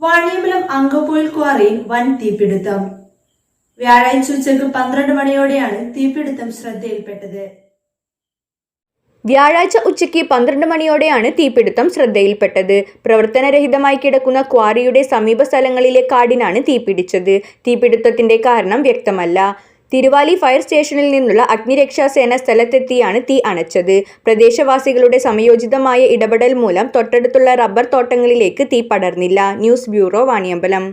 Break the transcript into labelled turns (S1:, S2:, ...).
S1: Vaniyambalam Angappoyil ക്വാറിയിൽ വൻ തീപിടുത്തം. വ്യാഴാഴ്ച ഉച്ചയ്ക്ക് പന്ത്രണ്ട് മണിയോടെയാണ് തീപിടുത്തം ശ്രദ്ധയിൽപ്പെട്ടത്.
S2: വ്യാഴാഴ്ച ഉച്ചയ്ക്ക് പന്ത്രണ്ട് മണിയോടെയാണ് തീപിടുത്തം ശ്രദ്ധയിൽപ്പെട്ടത്. പ്രവർത്തനരഹിതമായി കിടക്കുന്ന ക്വാറിയുടെ സമീപ സ്ഥലങ്ങളിലെ കാടിനാണ് തീപിടിച്ചത്. തീപിടുത്തത്തിന്റെ കാരണം വ്യക്തമല്ല. തിരുവാലി ഫയർ സ്റ്റേഷനിൽ നിന്നുള്ള അഗ്നിരക്ഷാസേന സ്ഥലത്തെത്തിയാണ് തീ അണച്ചത്. പ്രദേശവാസികളുടെ സമയോചിതമായ ഇടപെടൽ മൂലം തൊട്ടടുത്തുള്ള റബ്ബർ തോട്ടങ്ങളിലേക്ക് തീ പടർന്നില്ല. News bureau Vaniyambalam.